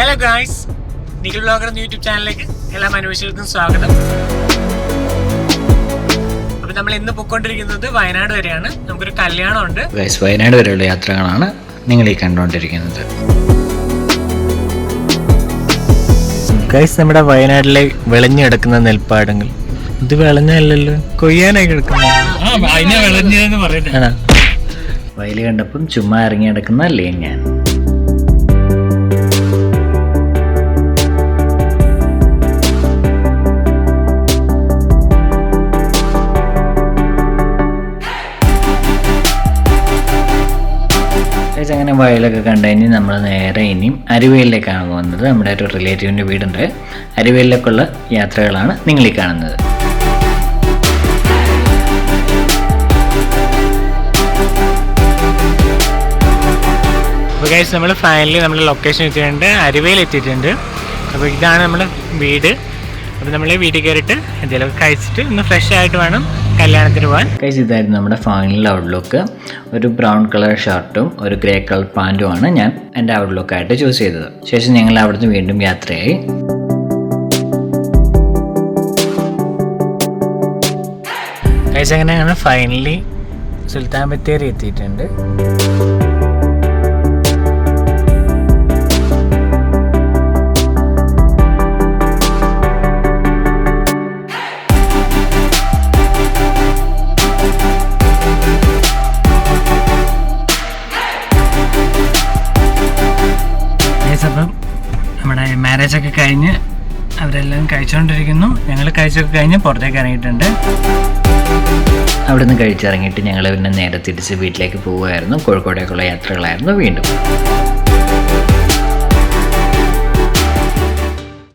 Hello guys Nikhil blogger എന്ന YouTube ചാനലിലേക്ക് എല്ലാ മനുഷ്യർക്കും സ്വാഗതം. അപ്പൊ നമ്മൾ ഇന്ന് പൊയ്ക്കൊണ്ടിരിക്കുന്നത് വയനാട് വരെയാണ്. നമുക്കൊരു കല്യാണം ഉണ്ട് ഗൈസ് വയനാട് വരെയുള്ള യാത്രകളാണ് നിങ്ങൾ ഈ കണ്ടുകൊണ്ടിരിക്കുന്നത്. ഗൈസ് നമ്മുടെ വയനാട്ടിലെ വിളഞ്ഞു കിടക്കുന്ന നെൽപ്പാടങ്ങൾ. ഇത് വിളഞ്ഞല്ലോ കൊയ്യാനായി കിടക്കുന്ന. വയൽ കണ്ടപ്പം ചുമ്മാ ഇറങ്ങി കിടക്കുന്ന അല്ലേ ഞാൻ Guys, അങ്ങനെ വയലൊക്കെ കണ്ടു കഴിഞ്ഞ് നമ്മൾ നേരെ ഇനിയും അരുവേലിലേക്കാണ് പോകുന്നത്. നമ്മുടെ ഒരു റിലേറ്റീവിന്റെ വീടുണ്ട്. അരുവേലിലേക്കുള്ള യാത്രകളാണ് നിങ്ങൾ കാണുന്നത്. ഗൈസ് നമ്മൾ ഫൈനലി നമ്മുടെ ലൊക്കേഷൻ എത്തിയിട്ടുണ്ട്. അരുവേൽ എത്തിയിട്ടുണ്ട് അപ്പോൾ ഇതാണ് നമ്മുടെ വീട്. അപ്പോൾ നമ്മൾ വീട്ടിൽ കയറിയിട്ട് എന്തെങ്കിലുമൊക്കെ കഴിച്ചിട്ട് ഒന്ന് ഫ്രഷ് ആയിട്ട് വേണം കല്യാണത്തിന് പോകാൻ ഇതായിരുന്നു നമ്മുടെ ഫൈനൽ ഔട്ട്ലുക്ക് ഒരു ബ്രൗൺ കളർ ഷർട്ടും ഒരു ഗ്രേ കളർ പാന്റുമാണ് ഞാൻ എന്റെ ഔട്ട്ലുക്കായിട്ട് ചൂസ് ചെയ്തത്. ശേഷം ഞങ്ങൾ അവിടുന്ന് വീണ്ടും യാത്രയായി. കഴിച്ചങ്ങനെ ഞങ്ങൾ ഫൈനലി സുൽത്താൻ ബത്തേരി എത്തിയിട്ടുണ്ട്. നമ്മുടെ മാരേജ് ഒക്കെ കഴിഞ്ഞ് അവരെല്ലാം കഴിച്ചുകൊണ്ടിരിക്കുന്നു ഞങ്ങൾ കഴിച്ചൊക്കെ കഴിഞ്ഞ് പുറത്തേക്ക് ഇറങ്ങിയിട്ടുണ്ട്. അവിടുന്ന് കഴിച്ചിറങ്ങിയിട്ട് ഞങ്ങൾ പിന്നെ നേരെ തിരിച്ച് വീട്ടിലേക്ക് പോവുമായിരുന്നു കോഴിക്കോടേക്കുള്ള യാത്രകളായിരുന്നു വീണ്ടും.